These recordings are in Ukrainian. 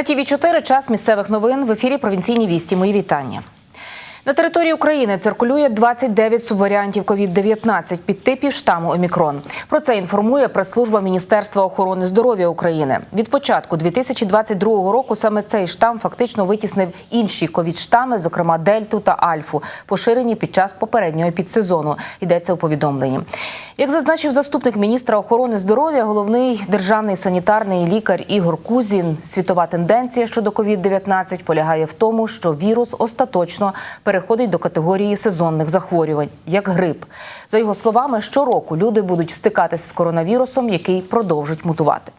На ТІВІ 4 час місцевих новин в ефірі провінційні вісті. Мої вітання. На території України циркулює 29 субваріантів COVID-19 підтипів штаму Омікрон. Про це інформує прес-служба Міністерства охорони здоров'я України. Від початку 2022 року саме цей штам фактично витіснив інші ковід-штами, зокрема Дельту та Альфу, поширені під час попереднього підсезону. Йдеться у повідомленні. Як зазначив заступник міністра охорони здоров'я, головний державний санітарний лікар Ігор Кузін, світова тенденція щодо COVID-19 полягає в тому, що вірус остаточно переходить до категорії сезонних захворювань, як грип. За його словами, щороку люди будуть стикатися з коронавірусом, який продовжить мутувати.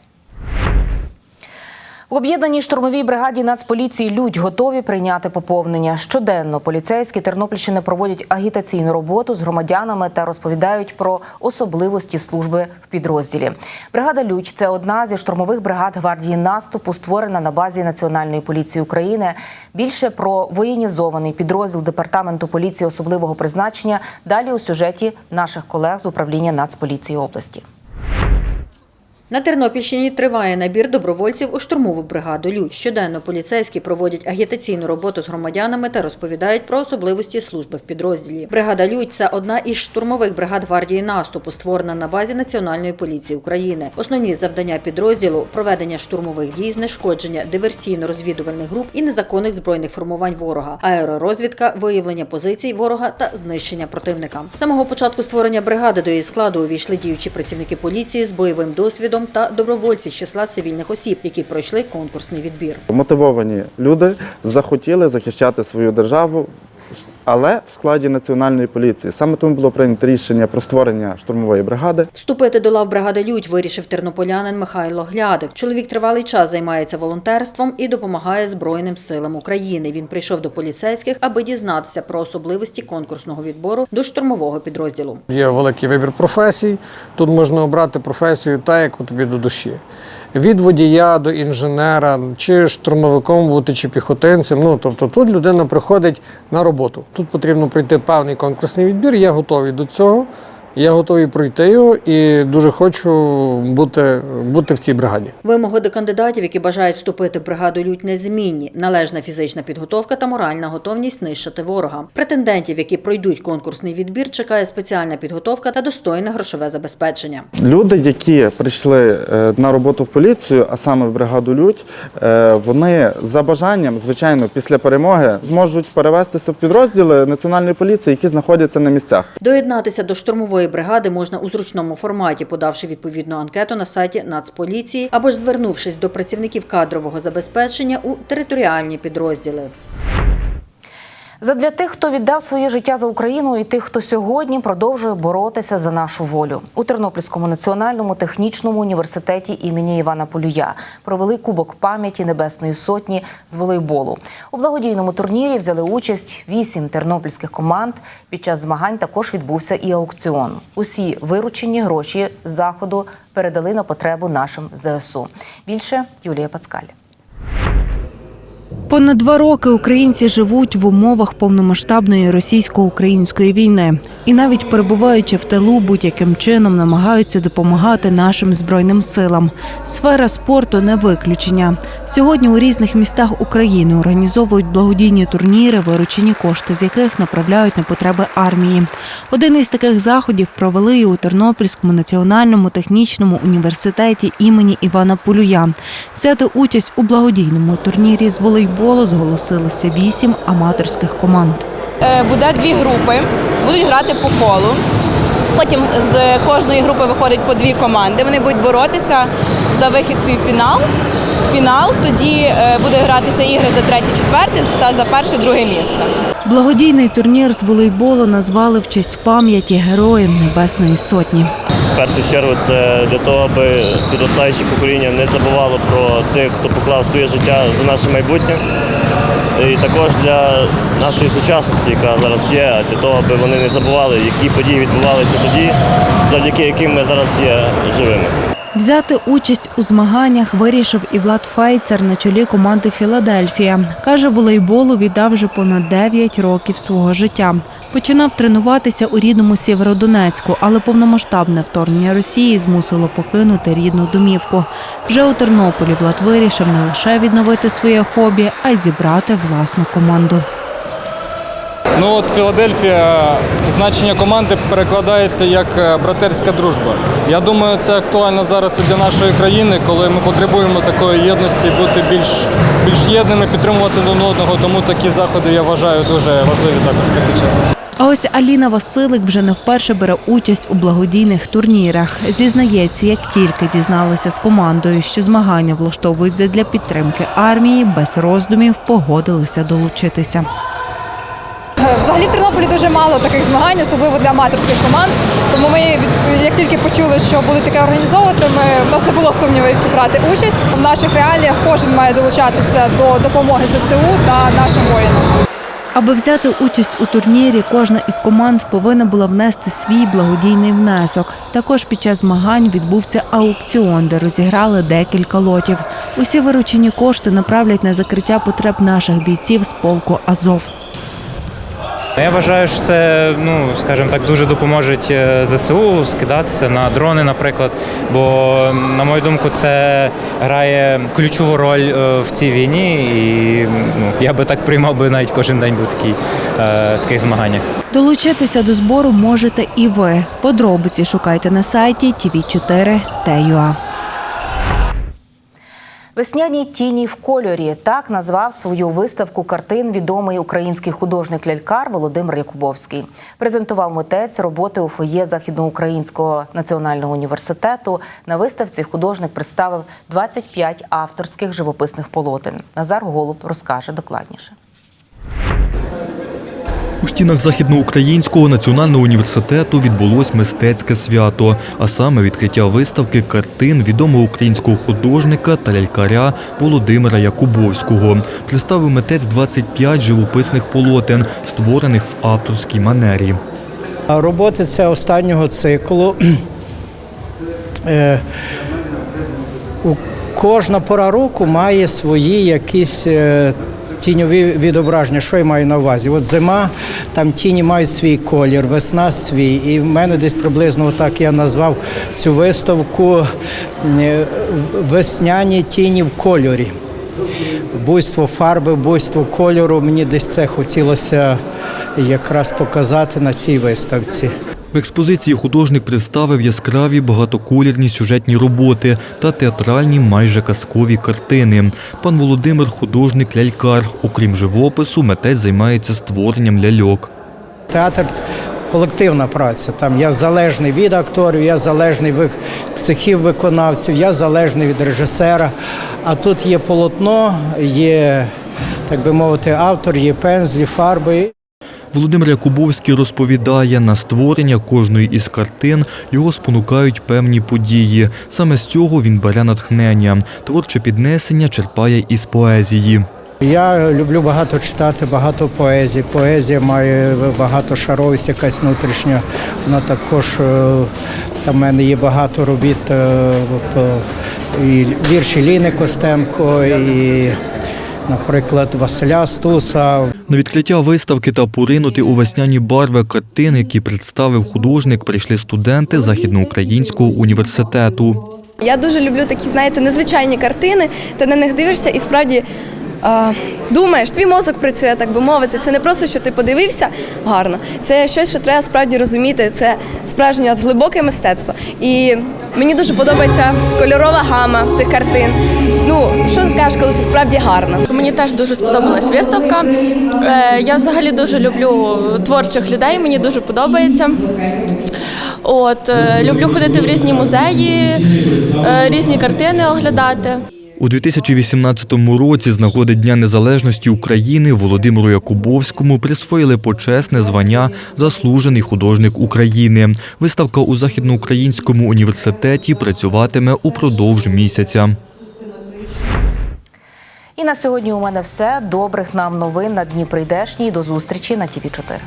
В об'єднаній штурмовій бригаді Нацполіції Людь готові прийняти поповнення. Щоденно поліцейські Тернопільщини проводять агітаційну роботу з громадянами та розповідають про особливості служби в підрозділі. Бригада Людь це одна зі штурмових бригад гвардії наступу, створена на базі Національної поліції України. Більше про воєнізований підрозділ департаменту поліції особливого призначення далі у сюжеті наших колег з управління Нацполіції області. На Тернопільщині триває набір добровольців у штурмову бригаду Людь. Щоденно поліцейські проводять агітаційну роботу з громадянами та розповідають про особливості служби в підрозділі. Бригада Людь це одна із штурмових бригад гвардії наступу, створена на базі Національної поліції України. Основні завдання підрозділу проведення штурмових дій, знешкодження диверсійно-розвідувальних груп і незаконних збройних формувань ворога, аеророзвідка, виявлення позицій ворога та знищення противника. З самого початку створення бригади до її складу увійшли діючі працівники поліції з бойовим досвідом та добровольці з числа цивільних осіб, які пройшли конкурсний відбір. Мотивовані люди захотіли захищати свою державу, але в складі національної поліції. Саме тому було прийнято рішення про створення штурмової бригади. Вступити до лав бригади Людь вирішив тернополянин Михайло Глядик. Чоловік тривалий час займається волонтерством і допомагає Збройним силам України. Він прийшов до поліцейських, аби дізнатися про особливості конкурсного відбору до штурмового підрозділу. Є великий вибір професій. Тут можна обрати професію так, як тобі до душі. Від водія до інженера, чи штурмовиком бути, чи піхотинцем. Ну тобто тут людина приходить на роботу. Тут потрібно пройти певний конкурсний відбір. Я готовий до цього. Я готовий пройти його і дуже хочу бути, бути в цій бригаді. Вимоги до кандидатів, які бажають вступити в бригаду Людь, незмінні: належна фізична підготовка та моральна готовність нищити ворога. Претендентів, які пройдуть конкурсний відбір, чекає спеціальна підготовка та достойне грошове забезпечення. Люди, які прийшли е, на роботу в поліцію, а саме в бригаду Людь, е, вони за бажанням, звичайно, після перемоги зможуть перевестися в підрозділи національної поліції, які знаходяться на місцях. Доєднатися до штурмової бригади можна у зручному форматі, подавши відповідну анкету на сайті Нацполіції або ж звернувшись до працівників кадрового забезпечення у територіальні підрозділи. Задля тих, хто віддав своє життя за Україну, і тих, хто сьогодні продовжує боротися за нашу волю у Тернопільському національному технічному університеті імені Івана Полюя провели кубок пам'яті Небесної Сотні з волейболу. У благодійному турнірі взяли участь вісім тернопільських команд. Під час змагань також відбувся і аукціон. Усі виручені гроші заходу передали на потребу нашим ЗСУ. Більше Юлія Пацкаль. Понад два роки українці живуть в умовах повномасштабної російсько-української війни і навіть перебуваючи в тилу, будь-яким чином намагаються допомагати нашим збройним силам. Сфера спорту не виключення. Сьогодні у різних містах України організовують благодійні турніри, виручені кошти з яких направляють на потреби армії. Один із таких заходів провели і у Тернопільському національному технічному університеті імені Івана Полюя. Взяти участь у благодійному турнірі з волейболу зголосилися вісім аматорських команд. Е, буде дві групи, будуть грати по колу. Потім з кожної групи виходить по дві команди. Вони будуть боротися за вихід в півфінал. Фінал тоді е, буде гратися ігри за третє, четверте та за перше, друге місце. Благодійний турнір з волейболу назвали в честь пам'яті героїв Небесної Сотні. В першу чергу це для того, аби підростаюче покоління не забувало про тих, хто поклав своє життя за наше майбутнє. І також для нашої сучасності, яка зараз є, для того, аби вони не забували, які події відбувалися тоді, завдяки яким ми зараз є живими. Взяти участь у змаганнях вирішив і Влад Файцер на чолі команди Філадельфія. Каже, волейболу віддав вже понад 9 років свого життя. Починав тренуватися у рідному Сєвєродонецьку, але повномасштабне вторгнення Росії змусило покинути рідну домівку. Вже у Тернополі Влад вирішив не лише відновити своє хобі, а й зібрати власну команду. Ну от Філадельфія значення команди перекладається як е, братерська дружба. Я думаю, це актуально зараз і для нашої країни, коли ми потребуємо такої єдності, бути більш, більш єдними, підтримувати один одного. Тому такі заходи я вважаю дуже важливі також в такий час. А ось Аліна Василик вже не вперше бере участь у благодійних турнірах. Зізнається, як тільки дізналися з командою, що змагання влаштовують для підтримки армії, без роздумів погодилися долучитися. Взагалі в Тернополі дуже мало таких змагань, особливо для аматорських команд. Тому ми, від- як тільки почули, що будуть таке організовувати, ми в нас не було сумнівів, чи брати участь. В наших реаліях кожен має долучатися до допомоги ЗСУ та нашим воїнам. Аби взяти участь у турнірі, кожна із команд повинна була внести свій благодійний внесок. Також під час змагань відбувся аукціон, де розіграли декілька лотів. Усі виручені кошти направлять на закриття потреб наших бійців з полку Азов. Я вважаю, що це, ну скажімо так, дуже допоможе ЗСУ скидатися на дрони, наприклад. Бо, на мою думку, це грає ключову роль е, в цій війні, і ну, я би так приймав би навіть кожен день був такий, е, в таких змаганнях. Долучитися до збору можете і ви. Подробиці шукайте на сайті tv4.ua. Весняні тіні в кольорі так назвав свою виставку картин відомий український художник-лялькар Володимир Якубовський. Презентував митець роботи у фоє Західноукраїнського національного університету. На виставці художник представив 25 авторських живописних полотен. Назар Голуб розкаже докладніше. Стінах Західноукраїнського національного університету відбулось мистецьке свято, а саме відкриття виставки картин відомого українського художника та лялькаря Володимира Якубовського. Представив митець 25 живописних полотен, створених в авторській манері. Роботи це останнього циклу. Е, Кожна пора року має свої якісь е, тіньові відображення. Що я маю на увазі? От зима, там тіні мають свій колір, весна свій. І в мене десь приблизно так я назвав цю виставку е, весняні тіні в кольорі. Буйство фарби, буйство кольору. Мені десь це хотілося якраз показати на цій виставці. В експозиції художник представив яскраві багатоколірні сюжетні роботи та театральні майже казкові картини. Пан Володимир художник лялькар. Окрім живопису, митець займається створенням ляльок. Театр колективна праця. Там я залежний від акторів, я залежний від цехів виконавців, я залежний від режисера. А тут є полотно, є, так би мовити, автор, є пензлі, фарби. Володимир Якубовський розповідає, на створення кожної із картин його спонукають певні події. Саме з цього він бере натхнення. Творче піднесення черпає із поезії. Я люблю багато читати, багато поезії. Поезія має багато шаровість, якась внутрішня. Вона також е, там мене є багато робіт е, і вірші Ліни Костенко, і, наприклад, Василя Стуса. На відкриття виставки та поринути у весняні барви картин, які представив художник, прийшли студенти Західноукраїнського університету. Я дуже люблю такі, знаєте, незвичайні картини. Ти на них дивишся і справді думаєш, твій мозок працює, так би мовити. Це не просто, що ти подивився гарно. Це щось, що треба справді розуміти. Це справжнє глибоке мистецтво. І мені дуже подобається кольорова гама цих картин. Ну, що скажеш, коли це справді гарно? Мені теж дуже сподобалась виставка. Е, Я взагалі дуже люблю творчих людей, мені дуже подобається. От, е, люблю ходити в різні музеї, е, різні картини оглядати. У 2018 році з нагоди Дня Незалежності України Володимиру Якубовському присвоїли почесне звання Заслужений художник України. Виставка у Західноукраїнському університеті працюватиме упродовж місяця. І на сьогодні у мене все. Добрих нам новин на дні прийдешній. До зустрічі на ТІВІ 4